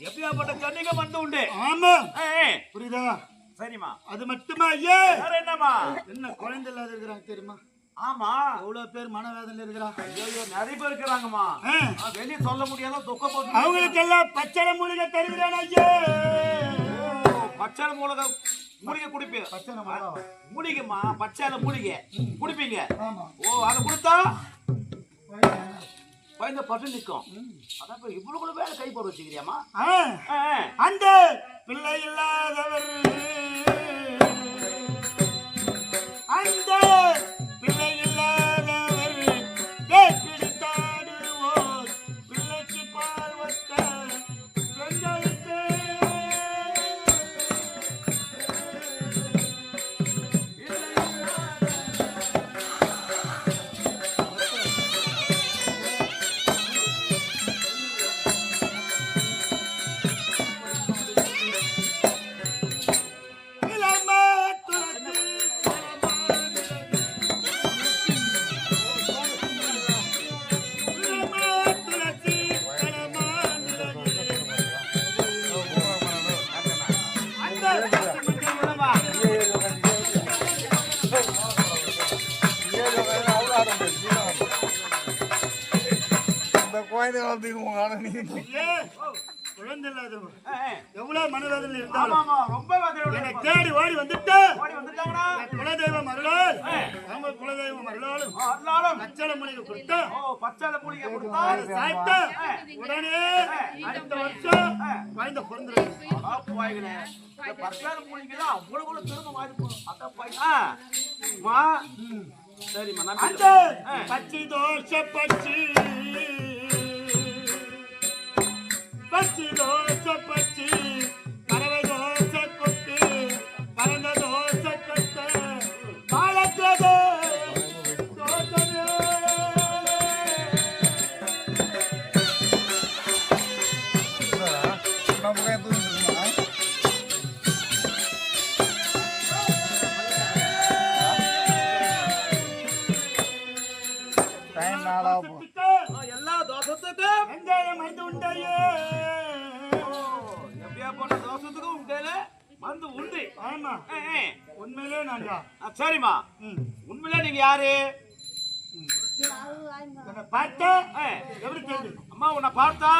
எப்படியாப்பட்ட கண்ணிங்க வந்து உண்டு? ஆமா. புரியுதா? சரிம்மா. அது மட்டுமா ஐயா என்னம்மா? என்ன குழந்தை இல்லாத இருக்கிறாங்க தெரியுமா? ஆமா. எவ்வளவு பேர் மனவேதனையில இருக்கிறாங்க ஐயோ நிறைய பேர் இருக்கிறாங்கம்மா. வெளிய சொல்ல முடியாத துக்க போட்டு அவங்களுக்கு எல்லாம் பச்சளை மூலிகை தருகிறேன் ஐயா ஓ, பச்சை மூலிகை மூலிகை குடிப்பீங்க. பச்சளை மூலிகைம்மா பச்சையில மூலிகை. குடிப்பீங்க. ஆமா. ஓ அதை கொடுத்தா? பயந்த பட்டு நிற்கும் அதான் இப்ப இவ்வளவு கூட வேலை கை போட வச்சுக்கிறியாமா அந்த பிள்ளை இல்லாதவர். அந்த இந்த குழந்தை வளர்த்துக்கு உங்க ஆனா நீ குழந்தை இல்லாதவங்க எவ்வளவு மனவேதனை இருந்தாலும் ரொம்ப. தேடி ஓடி வந்துட்டு ஓடி வந்துட்டாங்கடா. குலதெய்வம் அருளால் அவங்க குலதெய்வம் அருளாலும் அருளாலும். மொழிக்கு கொடுத்தா ஓ பச்சை மூலிகை கொடுத்தா? சாப்பிட்டா உடனே அடுத்த வருஷம் தான் அவ்வளவு திரும்ப மாறி. சரிம்மா. பச்சி தோஷ பச்சி. பச்சி தோசை பச்சி பறவை தோசை கொத்து பறந்த மருந்து உண்டு. ஆமா. உண்மையிலே நான் சரிம்மா. உண்மையிலே நீங்க யாரு? பார்த்தா எப்படி தெரியுது? அம்மா உன்னை பார்த்தா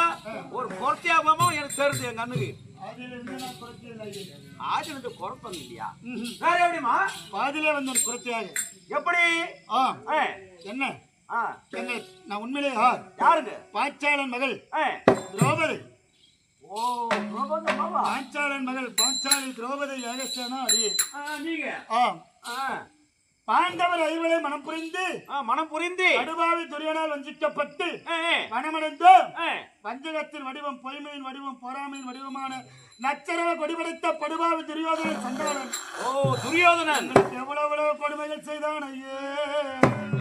ஒரு குறைச்சியாகமா எனக்கு நான் குறைச்சே இல்லை. ஆஜ் எனக்கு குறைப்பங்க இல்லையா? வேற எப்படிமா பாதியிலே வந்தேன் குறைச்சியாக எப்படி? என்ன? நான் உண்மையிலே யார் யாருங்க பாஞ்சாலன் மகள். திரௌபதி. பாஞ்சாலன் மகள் பாஞ்சாலி திரௌபதி ஏகசேனா அடியே நீங்க. ஆ. ஆ, பாண்டவர் ஐவரை மனம் புரிந்து மனம் புரிந்து. கடுபாவி துரியனால் வஞ்சிக்கப்பட்டு மனமடைந்து வஞ்சகத்தின் வடிவம் பொய்மையின் வடிவம் பொறாமையின் வடிவமான நச்சரவ கொடிபடைத்த படுபாவி துரியோதன சண்டாளன் ஓ துரியோதனன். எவ்வளவு கொடுமைகள் செய்தான் ஐயே.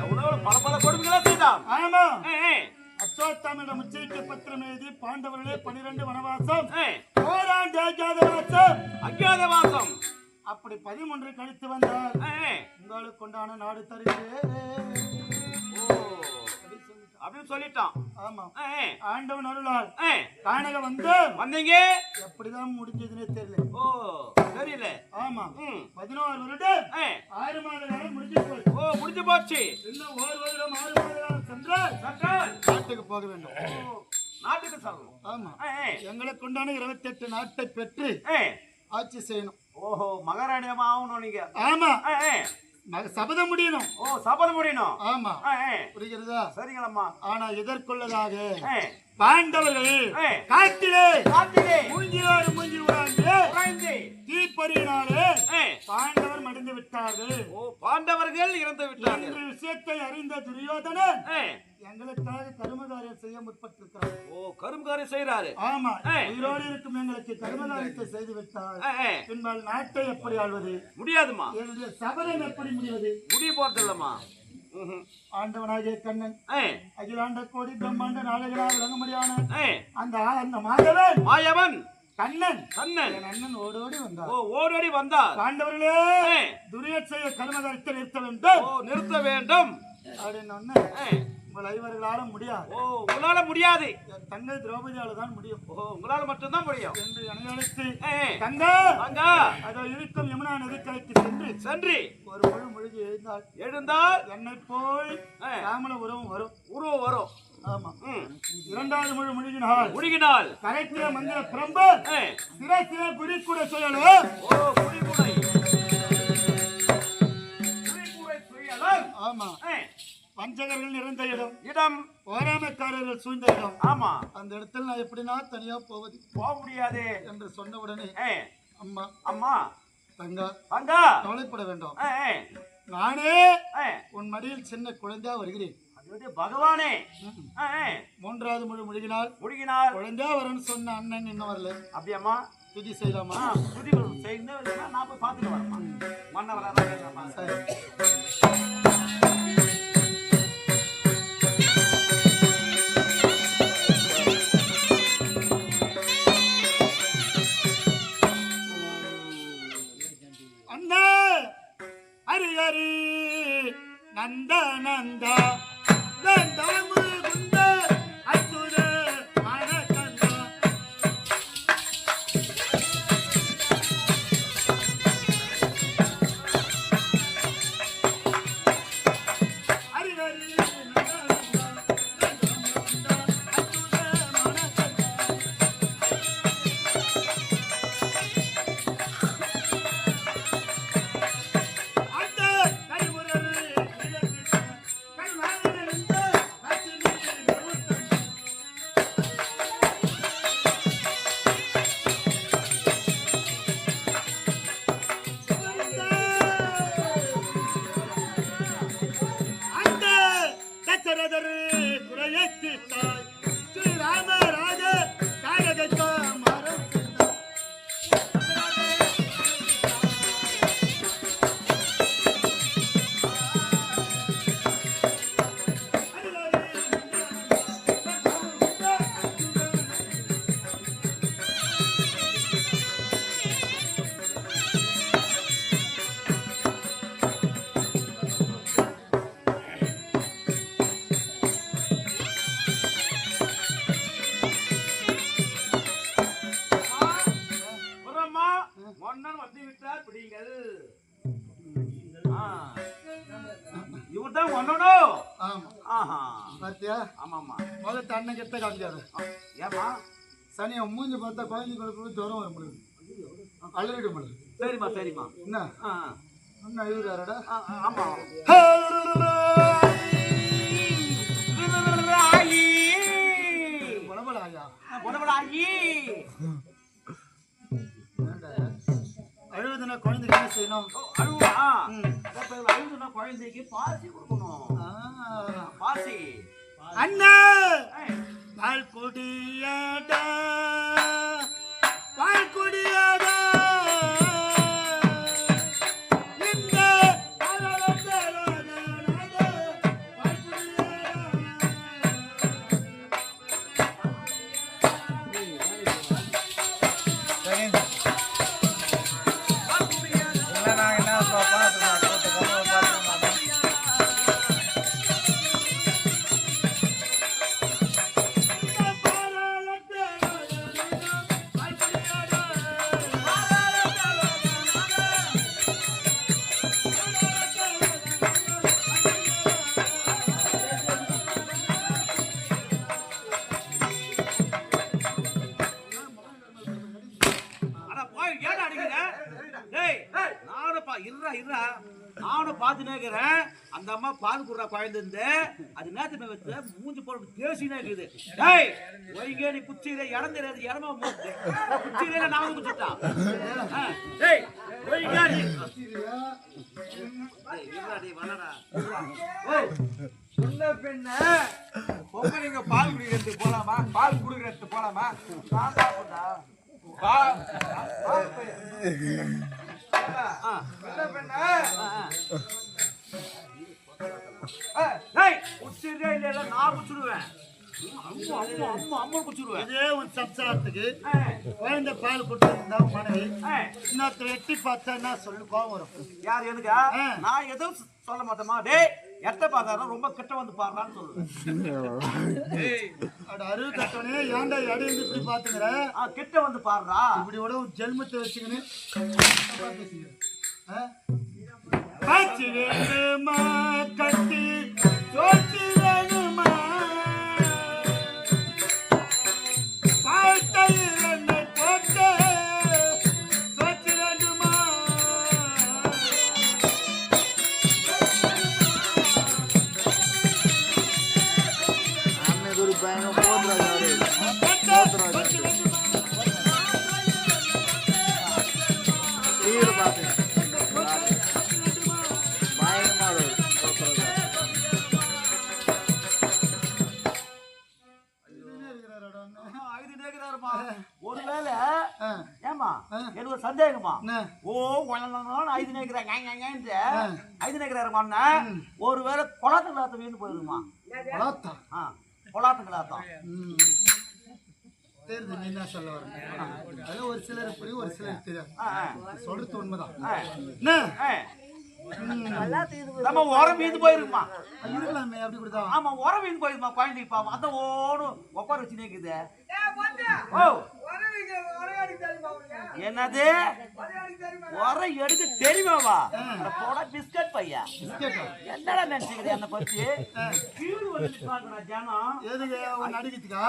எவ்வளவு பல பல கொடுமைகளா செய்தான். ஆமா. அச்சோத்தாமிடம் உச்சரிக்க பத்திரம் எழுதி பாண்டவர்களே பனிரெண்டு வனவாசம். ஓராண்டு அஜாதவாசம். அஞ்ஞாத வாசம் அப்படி பதிமூன்று கழித்து ஏ, உங்களுக்கு உண்டான நாடு ஓ. அப்படின்னு சொல்லிட்டான். ஆமா. ஆண்டவன் அருளால் ஏ, காணக வந்து வந்தீங்க? எப்படிதான் முடிஞ்சதுன்னே தெரியல. ஓ தெரியல. ஆமா. பதினோரு வருடம் ஆறு மாத காலம் முடிஞ்சு போய் ஓ முடிஞ்சு போச்சு. இன்னும் ஒரு வருடம் ஆறு மாத சற்றால் நாட்டுக்கு போக வேண்டும். நாட்டுக்கு சொல்லணும் ஆமா. எங்களுக்கு உண்டான இருபத்தி எட்டு நாட்டை பெற்று ஆட்சி செய்யணும். ஓஹோ மகாராணியமா ஆகணும் நீங்க. ஆமா. சபதம் முடியணும். ஓ சபதம் முடியணும். ஆமா. புரிகிறதா? சரிங்களம்மா. ஆனா இதற்குள்ளதாக ஏ, பாண்டவர்கள் காட்டிலே காட்டிலே. மூங்கிலோடு மூங்கி உறாந்து உறைந்து, தீப்பொறியினாலே பாண்டவர் மடிந்து விட்டார்கள். ஓ பாண்டவர்கள் இறந்து விட்டார்கள். என்ற விஷயத்தை அறிந்த துரியோதனன் எங்களுக்காக கருமகாரியம் செய்ய முற்பட்டிருக்கிறார். ஓ கரும்காரி செய்யறாரு ஆமா. உயிரோடு இருக்கும் எங்களுக்கு கருமகாரியத்தை செய்து விட்டார். பின்பால் நாட்டை எப்படி ஆள்வது? முடியாதுமா என்னுடைய சபதம் எப்படி முடிவது? முடிய போறது இல்லம்மா ம்ஹும். ஆண்டவனாகிய கண்ணன் அகிலாண்ட கோடி பிரம்மாண்ட நாடுகளா விளங்க முடியான ஏ, அந்த அந்த மாதவன் மாயவன். கண்ணன். கண்ணன். என் அண்ணன் ஓடோடி வந்தார். ஓ ஓடோடி வந்தார். துரியத் செய்ய கர்மகாரியத்தை நிறுத்த வேண்டும். ஓ நிறுத்த வேண்டும். அப்படின்னு ஏ, உங்கள் ஐவர்களாலும் முடியாது. ஓ உங்களால முடியாது. தங்கை திரௌபதியால தான் முடியும். ஓ உங்களால மட்டும்தான் முடியும். என்று அணையழைத்து ஏய், தங்கா அதோ இருக்கும் யமுனா நதிக்கரைக்கு சென்று சென்று. ஒரு முழு முழுகி எழுந்தால்? எழுந்தால் என்னை போய். ராமன உறவும் வரும். உருவம் வரும். இரண்டாவது முழு முழுகினால் முழுகினால் கரைத்திர மந்திர பிரம்ப ஏய், சிறை சிறை குடி கூட சொல்லணும் ஓ குடிமுறை குடிமுறை துயரம். ஆமா. ஏய், பஞ்சகர்கள் நிறைந்த இடம். இடம். ஓராமக்காரர்கள் சூழ்ந்த இடம். ஆமா. அந்த இடத்தில் நான் எப்படினா தனியா போவது போக முடியாது. என்று சொன்ன உடனே அம்மா. அம்மா. தங்கா. வாங்க கவலைப்பட வேண்டாம். நானே உன் மடியில் சின்ன குழந்தையா வருகிறேன். பகவானே. மூன்றாவது முழு முழுகினால் முழுகினால் குழந்தையா வரேன்னு சொன்ன அண்ணன் இன்னும் வரல அப்படியாம்மா? விதி செய்யலாமா? புதிகள் செய்யணும் நான் போய் பார்த்துட்டு வரேம்மா. மன்னவராக கேட்கலாமா சரி. நந்த நந்த. Santa. பார்த்தா குழந்தைங்களுக்கு ஜுரம் வர முடியும் அலறிட முடியும் சரிம்மா சரிம்மா. என்ன? ஆ, இன்னும் அழுகுறாரடா? ஆ, ஆ, ஆமா. குழம்பலாயா புடபடாயி அழுகுதுன்னா குழந்தைக்கு என்ன செய்யணும்? அழுவா ம். அழுதுனா குழந்தைக்கு பாசி கொடுக்கணும். பாசி. அண்ணா! பால் அது நேத்து மூஞ்சி போட்டு இருக்குது. டேய், ஒய்ங்க குச்சியில இடம் தெரியாது, இடமா குச்சியில நான் குச்சிட்டான். டேய், ஒய்ங்க ஓய், சின்ன பெண்ண பொம்பளைங்க பால் குடிக்கிறதுக்கு போலாமா? பால் குடுக்கறதுக்கு போலாமா? நான் சாப்பிட்டா சின்ன பெண்ண. ஏய், குச்சியிலே இல்ல, நான் குச்சிடுவேன். குழந்தை பால் கொடுத்துருந்தா மனைவி. இன்னொருத்தர் எட்டி பார்த்தா சொல்லு கோவம் வரும். யார் எனக்கா. நான் எதுவும் சொல்ல மாட்டேமா டேய் எட்ட பார்த்தாரா ரொம்ப கிட்ட வந்து பாடுறான்னு சொல்லுவேன். அறிவு கட்டவனே ஏன்டா அடி வந்து இப்படி பாத்துக்கிற கிட்ட வந்து பாடுறா. இப்படி விட ஜென்மத்தை வச்சுக்கின்னு ஆ? காட்சி கட்டி சோற்றி வேணுமா ஐந்து நேக்குறாருமான்னா ஒருவேளை குளத்துங்களாத்தம் வீந்து போயிருமா? வளர்த்தா ஆ குளத்துங்களாத்தம் ம். தெரியுது நீ என்ன சொல்ல வர? அது ஒரு சிலர் புரியும் ஒரு சிலர் தெரியாது. சொல்றது உண்மைதான். நம்ம உரம் வீந்து போயிருக்குமா? இருக்கலாமே அப்படி கொடுத்தா ஆமா உரம் வீந்து போயிருமா குழந்தைக்கு பாவம் அந்த ஓடும் ஒப்பார வச்சு பொண்ணு, ஓ. என்னது? உரம் எடுக்க தெரியுமாவா? போடா பிஸ்கட் பையா? என்னடா நினைச்சுக்கிறீ என்ன பத்தி? கீழ் வந்து ஜனம். அடிக்கிறதுக்கா?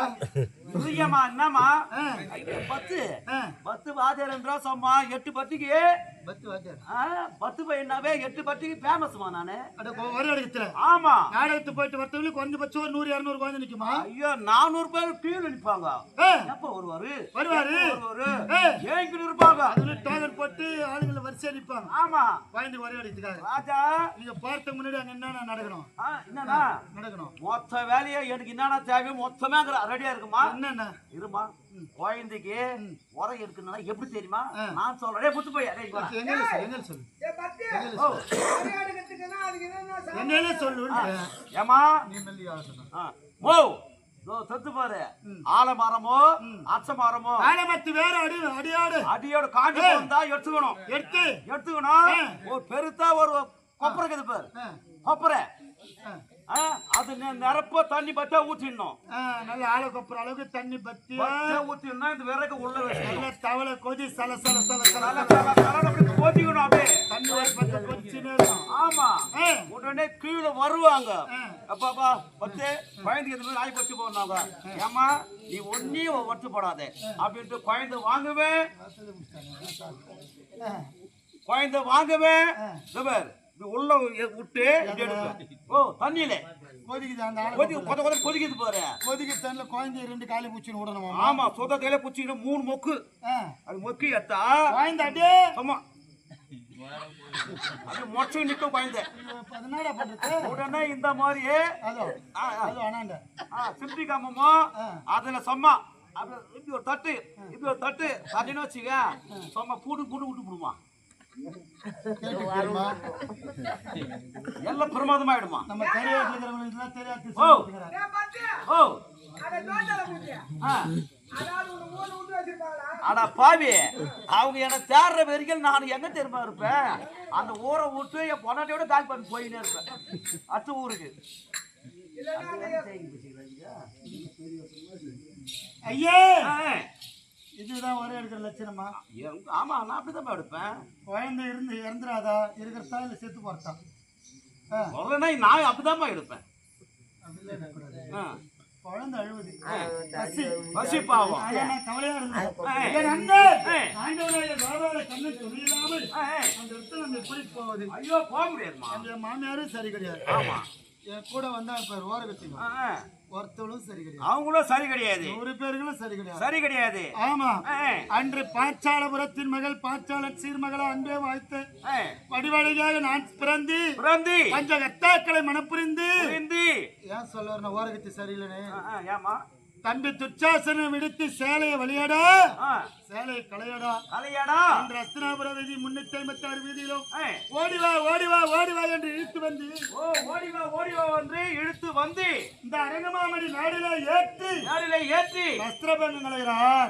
புரியமா என்னமா பத்து. பத்து வாத்தியாரன்றா சொம்மா எட்டு பத்துக்கு. பத்து பையனாவே எட்டு பத்துக்கு ஃபேமஸ்மா நானு. ஒரு இடத்துல ஆமா. நாடகத்து போயிட்டு வரத்தவங்களுக்கு குறைஞ்சபட்சம் ஒரு நூறு இரநூறு குழந்தை நிக்குமா? ஐயோ நானூறு பேர் கீழ் நிப்பாங்க. ஏ, எப்ப வருவாரு? வருவாரு. வருவாரு? கீழ் இருப்பாங்க அதுல டோக்கன் போட்டு ஆளுங்களை வரிசையா நிப்பாங்க. ஆமா. குழந்தை ஒரே அடிக்கிறதுக்காக ராஜா. நீங்க முன்னாடி அங்க என்னென்ன நடக்கணும்? ஆ, என்னண்ணா நடக்கணும். மொத்த வேலையை எனக்கு என்னென்ன தேவையோ மொத்தமே ரெடியா இருக்குமா? என்னென்ன? இருமா? குழந்தைக்கு உரம் எடுக்கணும்னா எப்படி தெரியுமா. நான் சொல்றேன். புத்து போய். எங்க சொல்லு எங்க சொல்லு. என்னென்ன ஏமா நீ மெல்லி ஆசனம் ஆ, ஓ இதோ செத்து பாரு. ஆலமரமோ அச்ச மரமோ ஆலமத்து வேற அடி அடியாடு. அடியோட காஞ்சி போந்தா எடுத்துக்கணும். எடுத்து. எடுத்துக்கணும். ஒரு பெருத்தா ஒரு கொப்பரை இருக்குது பாரு கொப்பரை. அது நிரப்ப தண்ணி பத்தா ஊற்றிடணும் நல்ல ஆளை கொப்புற அளவுக்கு தண்ணி பத்தி. பத்தா ஊற்றிடணும் இந்த விறகு உள்ள நல்ல தவளை கொதி சல சல சல சல கொதிக்கணும் அப்படியே. தண்ணி ஒரு பக்கம் கொதிச்சுனே இருக்கும். ஆமா. உடனே கீழே வருவாங்க. அப்பாப்பா பத்து குழந்தைக்கு இந்த மாதிரி ஆகி போச்சு போனாங்க ஏமா நீ ஒன்னையும் ஒட்டு போடாத அப்படின்ட்டு குழந்தை வாங்குவேன். குழந்தை வாங்குவேன். உள்ள விட்டு. ஓ தண்ணியில. கொதிக்குது அந்த ஆளை கொதி கொத கொத கொதிக்குது பாரு. கொதிக்க தண்ணில குழந்தைய ரெண்டு காலி பூச்சின்னு விடணுமா ஆமா சொந்த கையில மூணு மொக்கு. அது மொக்கி எடுத்தா குழந்தை அப்படியே ஆமா. அது மொச்சை நிக்கும் குழந்தை பண்றது? உடனே இந்த சிப்பி காமமோ ஆ. அதுல சொம்மா. அப்படி இப்படி ஒரு தட்டு இப்படி ஒரு தட்டு. தட்டின்னு வச்சுக்க சொம்மா பூடு பூடு விட்டு விடுமா எல்லாம் பிரமாதமாயிடுமா? நம்ம கரையாட்டில் இருக்கிறவங்களுக்கு தெரியாது ஓ. ஓ. அதை தோட்டத்துல போட்டு. ஆ. அதாவது உன்னை ஊர்ல விட்டு வச்சிருப்பாங்களா? அட பாவி அவங்க என்ன தேடுற வரைக்கும் நான் எங்க தெரியுமா இருப்பேன்? அந்த ஊரை விட்டு என் பொண்டாட்டியோட கால் பண்ணி போயினே இருப்பேன். அடுத்த ஊருக்கு. ஐயே. இதுதான் ஒரே எடுக்கிற லட்சணமா? ஆமா நான் அப்படிதான் எடுப்பேன். குழந்தை இருந்து இறந்துடாதா இருக்கிறதா இல்ல செத்து போறதா? உடனே நான் அப்படிதான் எடுப்பேன். குழந்தை அழுவுது. பசி. பசி பாவம். கவலையா இருந்தேன். கண்ணு துணியில்லாமல். அந்த இடத்துல நம்ம எப்படி போவது. ஐயோ போக முடியாதுமா அந்த மாமியாரும் சரி கிடையாது. ஆமா. என் கூட வந்தா இப்ப ஓர கட்டிங்க. ஒருத்தவளும் சரி கிடையாது. அவங்களும் சரி கிடையாது. ஒரு பேர்களும் சரி கிடையாது. சரி கிடையாது. ஆமா. அன்று பாஞ்சாலபுரத்தின் மகள் பாஞ்சாலன் சீர்மகளா அன்பே வாழ்த்து. ஆ. வடிவழியாக நான் பிறந்து பிறந்தி பஞ்ச கத்தாக்களை மனப்புரிந்து புரிந்தி. ஏன் சொல்ல ஓரகத்தி சரியில்லைன்னு ஏம்மா? தம்பி துச்சாசனம் விடுத்து சேலையை வழியாட சேலை களையடா கலையாடா. என்ற அஸ்தினாபுர வீதி முன்னூத்தி ஐம்பத்தி ஆறு வீதியிலும் ஏய், ஓடி வா ஓடி வா ஓடி வா என்று இழுத்து வந்து. ஓ ஓடிவா ஓடிவா வந்து இழுத்து வந்து இந்த அரங்கமாமணி நாடில ஏற்றி யாரிலே ஏற்றி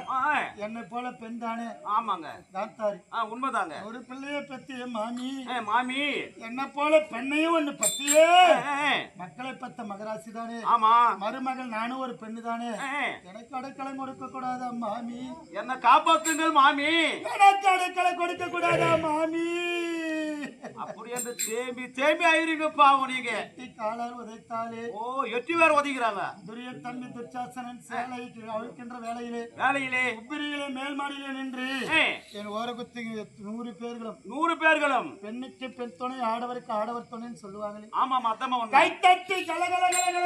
ஆ, ஆ, என்னை போல பெண் தானே? ஆமாங்க. தாத்தாரி உண்மைதாங்க. ஒரு பிள்ளைய பத்தி மாமி. மாமி. என்ன போல பெண்ணையும் ஒண்ணு பத்தியே மக்களை பத்த மகராசி தானே? ஆமா. மருமகள் நானும் ஒரு பெண்ணு தானே? எனக்கு அடைக்கலை கொடுக்க கூடாதா மாமி என்ன காப்பாத்துங்கள் மாமி. எனக்கு அடுக்கலை கொடுக்க கூடாதா மாமி? அப்படி என்று தேம்பி தேம்பி ஆயிருங்க பாவம் நீங்க. கட்டி காலால் உதைத்தாலே ஓ எட்டு பேர் ஒதுக்கிறாங்க துரிய தம்பி துர்ச்சாசனன் சேலைக்கு அழுக்கின்ற வேலையிலே வேலையிலே உப்பிரியிலே மேல் மாடியிலே நின்று என் ஓரகுத்து நூறு பேர்களும் நூறு பேர்களும். பெண்ணுக்கு பெண் துணை ஆடவருக்கு ஆடவர் துணைன்னு சொல்லுவாங்களே. ஆமா மத்தமா கைத்தட்டி கலகல கலகல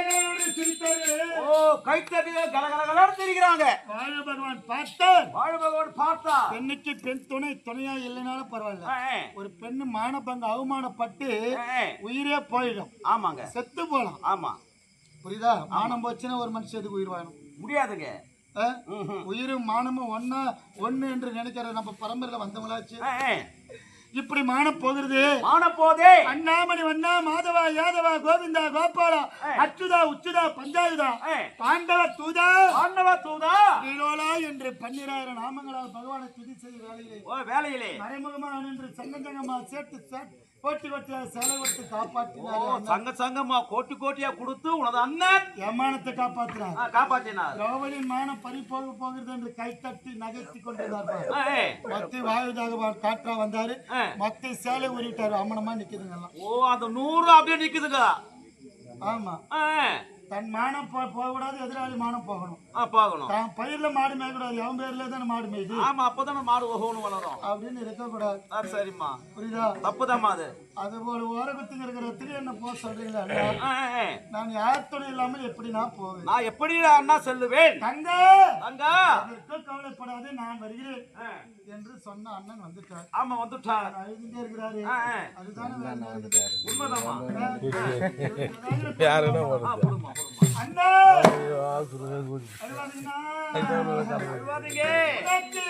சிரித்தாரு ஓ கைத்தட்டி கலகலகலன்னு தெரிகிறாங்க வாழ பகவான் பார்த்தார். வாழ பகவான் பார்த்தா பெண்ணுக்கு பெண் துணை துணையா இல்லைனாலும் பரவாயில்ல. ஒரு பெண்ணு மானபங்க அவமானப்பட்டு ஏ, உயிரே போயிடும். ஆமாங்க. செத்து போலாம். ஆமா. புரியுதா? மானம் போச்சுன்னா ஒரு மனுஷன் எதுக்கு உயிர் வாழணும்? முடியாதுங்க. உயிரும் மானமும் ஒன்னா ஒண்ணு என்று நினைக்கிற நம்ம பரம்பரையில வந்தவங்களாச்சு. இப்படி போகிறது மான போதே அண்ணாமணி வண்ணா மாதவா யாதவா கோவிந்தா கோபாலா அச்சுதா உச்சுதா பஞ்சாயுதா? பாண்டவ தூதா? ஆண்டவ தூதா? ஸ்ரீலோலா என்று பன்னிராயிரம் நாமங்களால் பகவானை துதி செய்ய வேலையிலே. ஓ வேலையிலே. மறைமுகமா நின்று சங்கஞ்சங்கமா சேர்த்து சேர்த்து போட்டி கொட்டியாக சேலை கொடுத்து காப்பாற்றினார் சங்க சங்கமா கோட்டி கோட்டியா கொடுத்து உனது அண்ணன் ஏமானத்தை காப்பாற்றினார் ஆ, காப்பாத்தினார். திரௌபதியின் மானம் பறி போக போகிறது என்று கைத்தட்டி நகர்த்தி கொண்டிருந்தார் ஆ, ஏ, மத்தி வாயுதாக காற்றா வந்தாரு. ஆ. மத்தி சேலை ஊறிட்டாரு. அம்மனமா நிக்குதுங்க ஓ அந்த நூறு அப்படியே நிக்குதுங்க. ஆமா. தன் மானம் போகக்கூடாது எதிராளி மானம் போகணும். ஆ, பார்க்கணும் தான் பயிர்ல மாடு மேய்க்கூடாது அவன் பேர்ல தானே மாடு மேய்து ஆமா அப்பதானே மாடு ஒவ்வொன்று வளரும். அப்படின்னு இருக்கக்கூடாது. சரிம்மா. புரியுதா? தப்புதாம்மா அது. அது போல ஓரகத்துக்கு இருக்கிற இடத்துக்கு என்ன போக சொல்றீங்களா நான் யார் துணை இல்லாமல் எப்படி நான் போவேன்? நான் எப்படி அண்ணா செல்லுவேன்? தங்க! அங்கா அதற்கு கவலைப்படாது நான் வருகிறேன் ஆ, என்று சொன்ன அண்ணன் வந்துட்டார். ஆமா வந்துட்டார். அழுதுட்டே இருக்கிறாரு. அதுதானே. உண்மைதாம்மா? யாருன்னா அண்ணா. அழுவாதீங்க. உனக்கு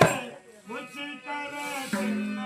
மூச்சுக்கார சின்ன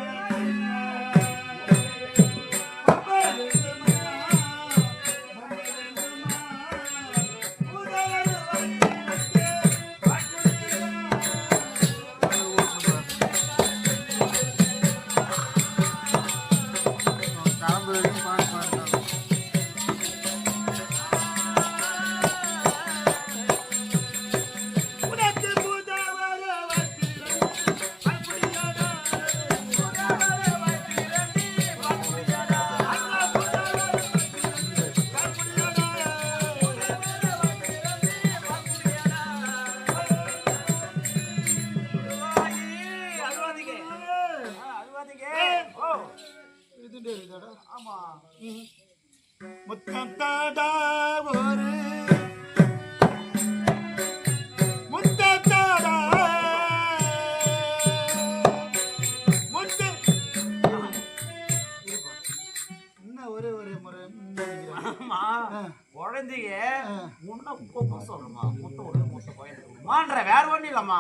மான்ற வேற ஒண்ணும் இல்லம்மா.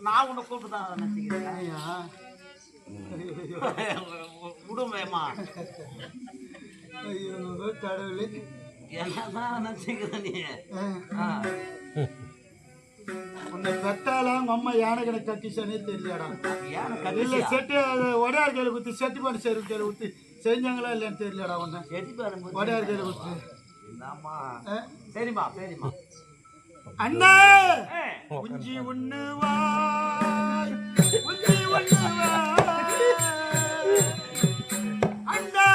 நான் உன்னை கூப்பிட்டு தான் நினைச்சுக்கிறேன். விடுமேம்மா. ஐயோ கடவுளே. என்னதான் நினைச்சுக்கிறேன் நீ. உன்னை பெத்தாலாம் உங்க அம்மா யானை கடை கட்டிச்சானே தெரியலடா இல்ல செட்டு ஒடையார் கையில குத்தி செட்டு பாடு செய்யற கையில குத்தி செஞ்சாங்களா இல்லையான்னு தெரியலடா உன்னை. செடி பாருங்க ஒடையார் கையில குத்தி? சரிம்மா சரிம்மா. அண்ணா! குஞ்சி உண்ணுவாய் குஞ்சி உண்ணுவாய் அண்ணா!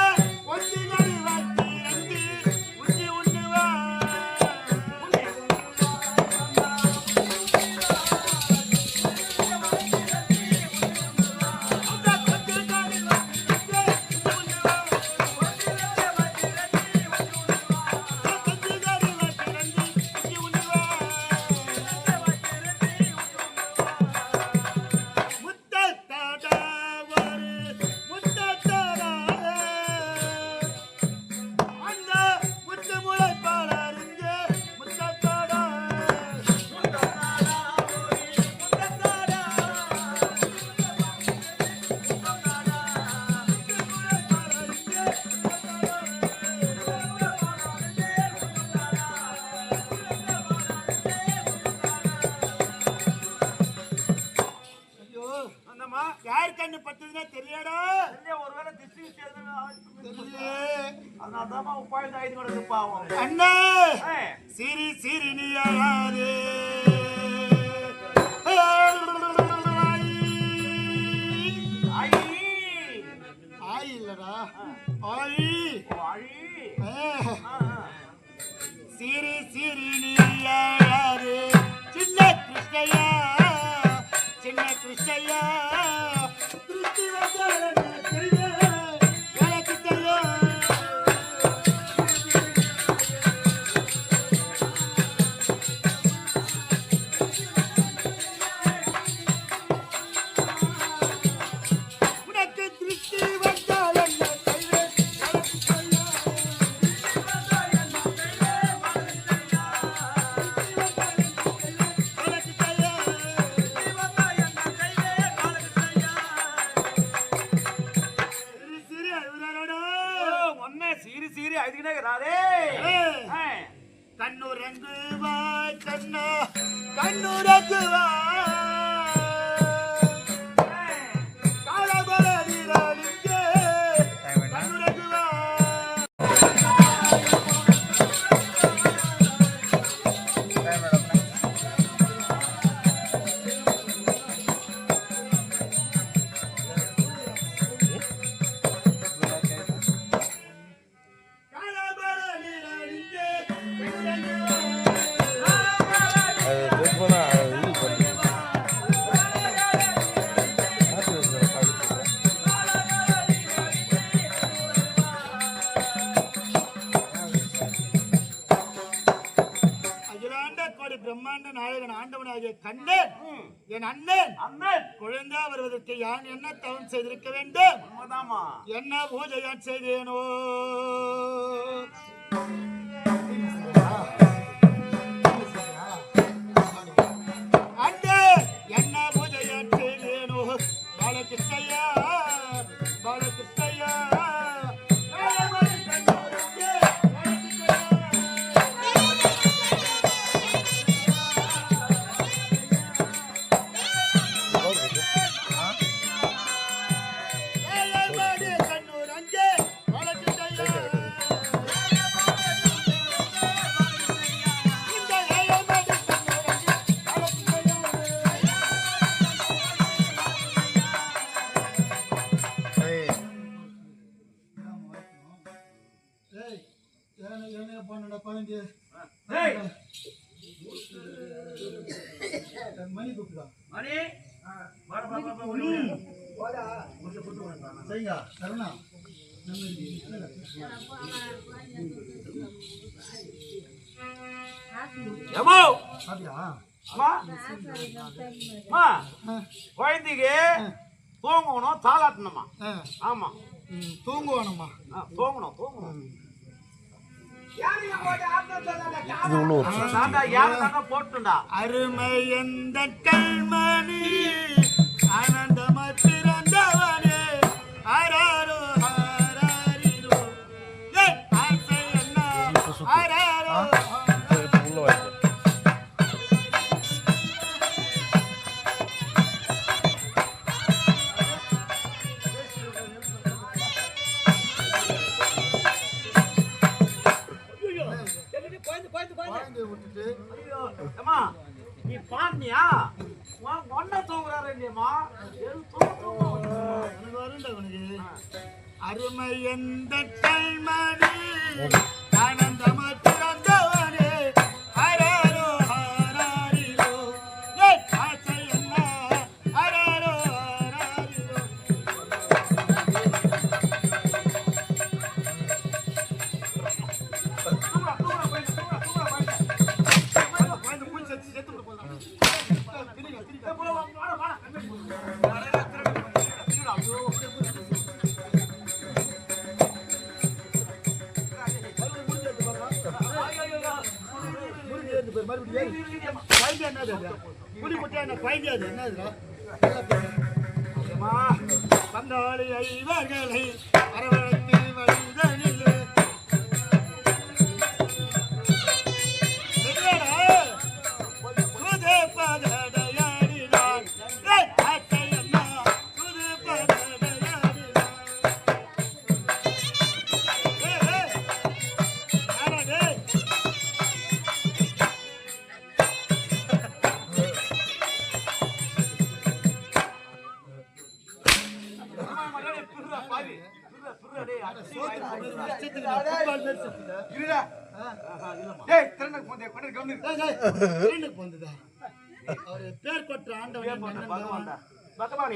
யார் கண்ணு பட்டதுன்னா தெரியடா ஒருவேளை திசை அதனாலதான் உப்பாயிட்டு ஆயிட்டு கிடக்கு பாவம். அண்ணா! சிரி சிரி நீ யாரு? ஆய். இல்லடா. ஆயி. சிரி சிரி நீ யாரு? சின்ன கிருஷ்ணயா சின்ன கிருஷ்ணயா என் அண்ணன் அண்ணன் குழந்தா வருவதற்கு யான் என்ன தவம் செய்திருக்க வேண்டும்? என்ன பூஜையான் செய்தேனோ? குழந்தைக்கு தூங்கணும் தாளாட்டணுமா? ஆமா. தூங்குவானுமா தூங்கணும் தூங்கணும். அருமை எந்த கல்மணி ஆனந்தமா பிறந்தவனே. அரா நீ பாண்டியா ஒன்ன தூங்குறாரு இல்லையம்மா எனக்கு வருண்டா உனக்கு. அருமை எந்த கல்மணி ஆனந்தமற்ற கொண்டாடி ஐவர்களை அரவணைத்து வழிதனில்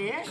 பேர்